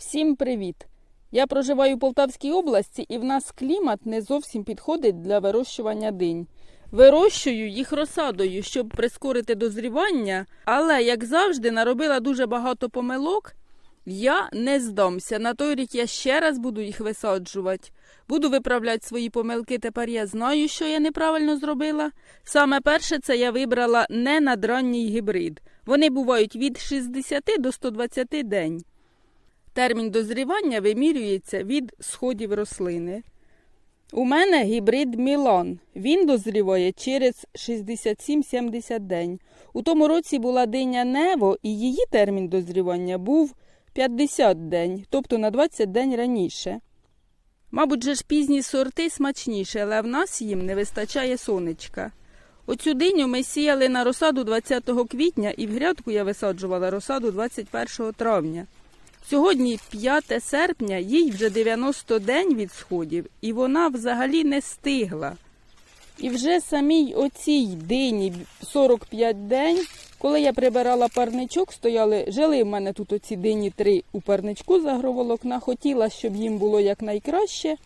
Всім привіт! Я проживаю у Полтавській області і в нас клімат не зовсім підходить для вирощування динь. Вирощую їх розсадою, щоб прискорити дозрівання, але, як завжди, наробила дуже багато помилок. Я не здамся. На той рік я ще раз буду їх висаджувати. Буду виправляти свої помилки. Тепер я знаю, що я неправильно зробила. Саме перше, це я вибрала не надранній гібрид. Вони бувають від 60 до 120 день. Термін дозрівання вимірюється від сходів рослини. У мене гібрид Мілан. Він дозріває через 67-70 день. У тому році була диня Нево, і її термін дозрівання був 50 день, тобто на 20 день раніше. Мабуть, же ж пізні сорти смачніші, але в нас їм не вистачає сонечка. Оцю диню ми сіяли на розсаду 20 квітня і в грядку я висаджувала розсаду 21 травня. Сьогодні 5 серпня, їй вже 90 день від сходів, і вона взагалі не стигла. І вже самій оцій дині 45 день, коли я прибирала парничок, стояли, жили в мене тут оці дині три у парничку з агроволокна, хотіла, щоб їм було якнайкраще.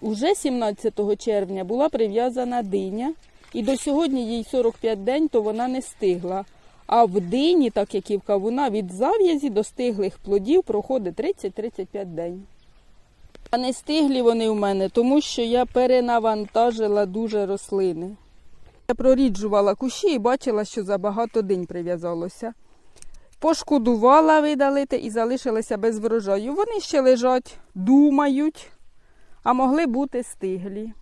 Уже 17 червня була прив'язана диня, і до сьогодні їй 45 день, то вона не стигла. А в дині, так як і в кавуна, від зав'язі до стиглих плодів проходить 30-35 день. А не стиглі вони у мене, тому що я перенавантажила дуже рослини. Я проріджувала кущі і бачила, що забагато динь прив'язалося. Пошкодувала видалити і залишилася без врожаю. Вони ще лежать, думають, а могли бути стиглі.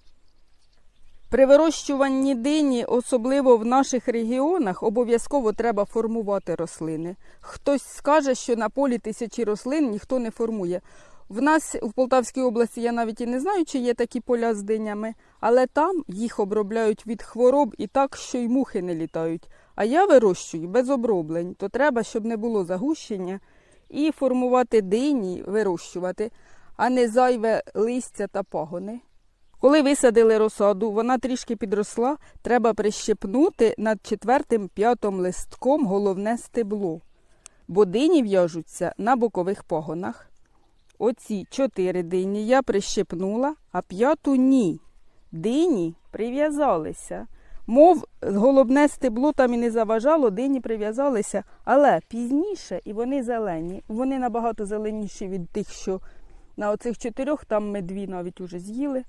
При вирощуванні дині, особливо в наших регіонах, обов'язково треба формувати рослини. Хтось скаже, що на полі тисячі рослин ніхто не формує. В нас в Полтавській області я навіть і не знаю, чи є такі поля з динями, але там їх обробляють від хвороб і так, що й мухи не літають. А я вирощую без оброблень, то треба, щоб не було загущення, і формувати дині, вирощувати, а не зайве листя та пагони. Коли висадили розсаду, вона трішки підросла, треба прищепнути над четвертим п'ятим листком головне стебло, бо дині в'яжуться на бокових пагонах. Оці чотири дині я прищепнула, а п'яту ні. Дині прив'язалися. Мов головне стебло там і не заважало, дині прив'язалися, але пізніше і вони зелені. Вони набагато зеленіші від тих, що на оцих чотирьох, там ми дві навіть уже з'їли.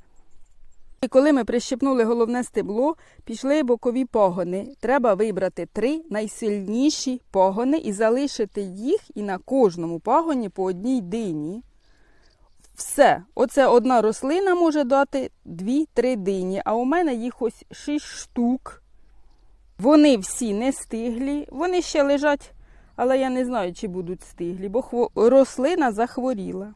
І коли ми прищепнули головне стебло, пішли бокові погони. Треба вибрати три найсильніші погони і залишити їх і на кожному пагоні по одній дині. Все, оце одна рослина може дати дві-три дині, а у мене їх ось шість штук. Вони всі не стиглі, вони ще лежать, але я не знаю, чи будуть стиглі, бо рослина захворіла.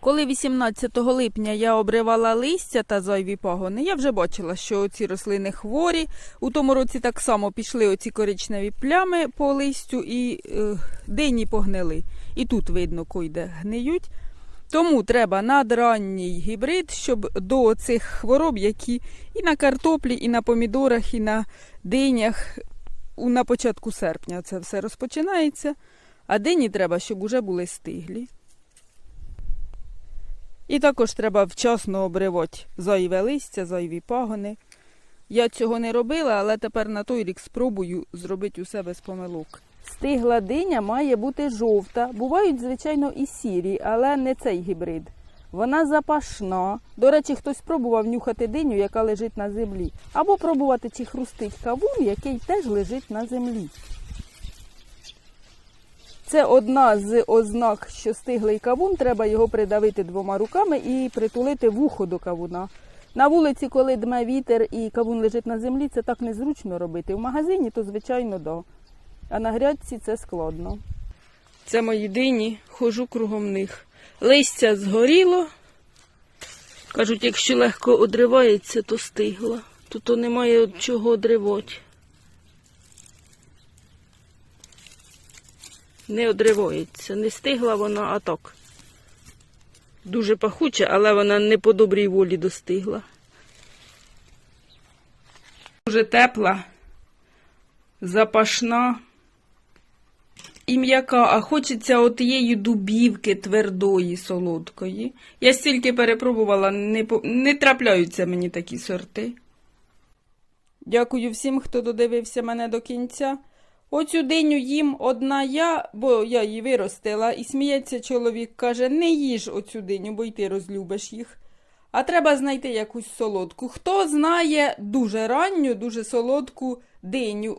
Коли 18 липня я обривала листя та зайві пагони, я вже бачила, що ці рослини хворі. У тому році так само пішли оці коричневі плями по листю і е, дині погнили. І тут видно, койде гниють. Тому треба надранній гібрид, щоб до цих хвороб, які і на картоплі, і на помідорах, і на динях на початку серпня це все розпочинається. А дині треба, щоб уже були стиглі. І також треба вчасно обривати зайве листя, зайві пагони. Я цього не робила, але тепер на той рік спробую зробити усе без помилок. Стигла диня має бути жовта. Бувають, звичайно, і сірі, але не цей гібрид. Вона запашна. До речі, хтось пробував нюхати диню, яка лежить на землі, або пробувати, чи хрустить кавун, який теж лежить на землі. Це одна з ознак, що стиглий кавун, треба його придавити двома руками і притулити вухо до кавуна. На вулиці, коли дме вітер і кавун лежить на землі, це так незручно робити. В магазині то, звичайно, да. А на грядці це складно. Це мої дині, хожу кругом них. Листя згоріло. Кажуть, якщо легко одривається, то стигло. Тут немає чого одривати. Не одривається. Не стигла вона, а так. Дуже пахуча, але вона не по добрій волі достигла. Дуже тепла, запашна. і м'яка, а хочеться отієї дубівки твердої, солодкої. Я стільки перепробувала, не, не трапляються мені такі сорти. Дякую всім, хто додивився мене до кінця. Оцю диню їм одна я, бо я її виростила, і сміється чоловік, каже, не їж оцю диню, бо й ти розлюбиш їх. А треба знайти якусь солодку. Хто знає дуже ранню, дуже солодку диню.